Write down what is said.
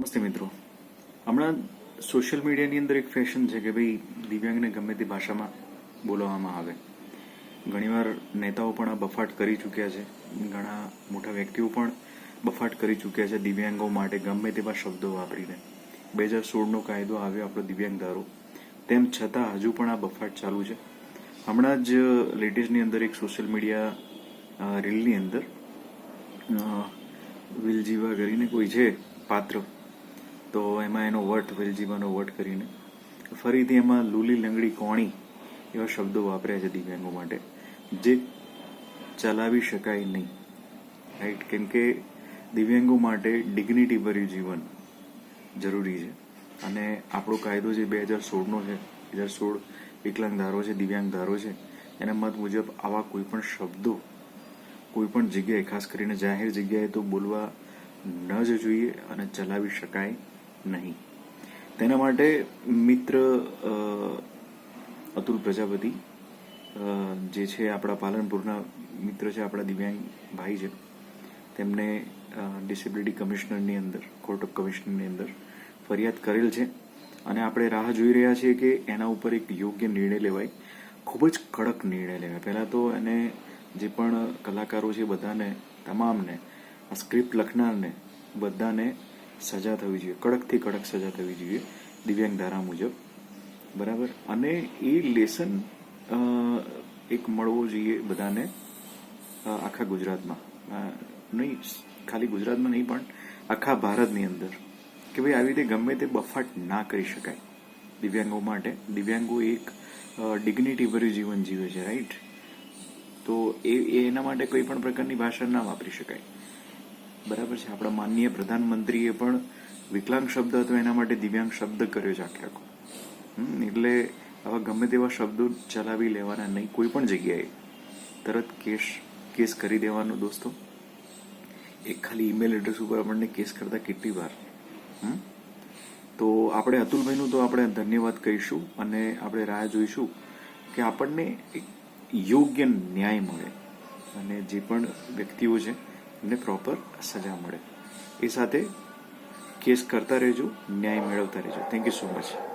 નમસ્તે મિત્રો. હમણાં સોશિયલ મીડિયાની અંદર એક ફેશન છે કે ભાઈ દિવ્યાંગને ગમે તે ભાષામાં બોલાવવામાં આવે. ઘણીવાર નેતાઓ પણ આ બફાટ કરી ચૂક્યા છે. ઘણા મોટા વ્યક્તિઓ પણ બફાટ કરી ચૂક્યા છે દિવ્યાંગો માટે ગમે તેવા શબ્દો વાપરીને. બે હજાર સોળનો કાયદો આવ્યો આપણો દિવ્યાંગ ધારો. તેમ છતાં હજુ પણ આ બફાટ ચાલુ છે. હમણાં જ લેટેસ્ટની અંદર એક સોશિયલ મીડિયા રીલની અંદર વિલજીવા કરીને કોઈ છે, પાત્ર તો એમાં એનો વટ વેલજીબાનો વટ કરીને ફરીથી એમાં લૂલી લંગડી કોણી એવા શબ્દો વાપર્યા છે દિવ્યાંગો માટે, જે ચલાવી શકાય નહીં. રાઈટ કેમ કે દિવ્યાંગો માટે ડિગ્નિટી ભર્યું જીવન જરૂરી છે. અને આપણો કાયદો જે બે હજાર સોળનો છે, બે હજાર સોળ વિકલાંગ ધારો છે દિવ્યાંગ ધારો છે, એના મત મુજબ આવા કોઈ પણ શબ્દો, કોઈ પણ જગ્યાએ, ખાસ કરીને જાહેર જગ્યાએ તો બોલવા ન જ જોઈએ અને ચલાવી શકાય નહીં. તેના માટે મિત્ર અતુલ પ્રજાપતિ જે છે આપણા પાલનપુરના મિત્ર છે, આપણા દિવ્યાંગ ભાઈ છે, તેમને ડિસેબિલિટી કમિશનરની અંદર કોર્ટ ઓફ કમિશનરની અંદર ફરિયાદ કરેલ છે. અને આપણે રાહ જોઈ રહ્યા છીએ કે એના ઉપર એક યોગ્ય નિર્ણય લેવાય. ખૂબ જ કડક નિર્ણય લેવાય. પહેલાં તો એને જે પણ કલાકારો છે બધાને, તમામને, આ સ્ક્રિપ્ટ લખનારને બધાને સજા થવી જોઈએ. કડકથી કડક સજા થવી જોઈએ દિવ્યાંગ ધારા મુજબ. બરાબર? અને એ લેસન એક મળવો જોઈએ બધાને આખા ગુજરાતમાં. નહીં ખાલી ગુજરાતમાં નહીં, પણ આખા ભારતની અંદર. કે ભાઈ આવી રીતે ગમે તે બફાટ ના કરી શકાય દિવ્યાંગો માટે. દિવ્યાંગો એક ડિગ્નિટીભર્યું જીવન જીવે છે રાઈટ તો એ એના માટે કોઈ પણ પ્રકારની ભાષા ના વાપરી શકાય. બરાબર છે. આપણા માનનીય પ્રધાનમંત્રીએ પણ વિકલાંગ શબ્દ હતો, એના માટે દિવ્યાંગ શબ્દ કર્યો છે આખે આખો. એટલે આવા ગમે તેવા શબ્દો ચલાવી લેવાના નહીં, કોઈ પણ જગ્યાએ. તરત કેસ કેસ કરી દેવાનો દોસ્તો. એક ખાલી ઈમેલ એડ્રેસ ઉપર આપણને કેસ કરતા કેટલી વાર? તો આપણે અતુલભાઈનું તો આપણે ધન્યવાદ કહીશું અને આપણે રાહ જોઈશું કે આપણને એક યોગ્ય ન્યાય મળે. અને જે પણ વ્યક્તિઓ છે એમને પ્રોપર સજા મળે. એ સાથે કેસ કરતા રહેજો, ન્યાય મેળવતા રહેજો. Thank you so much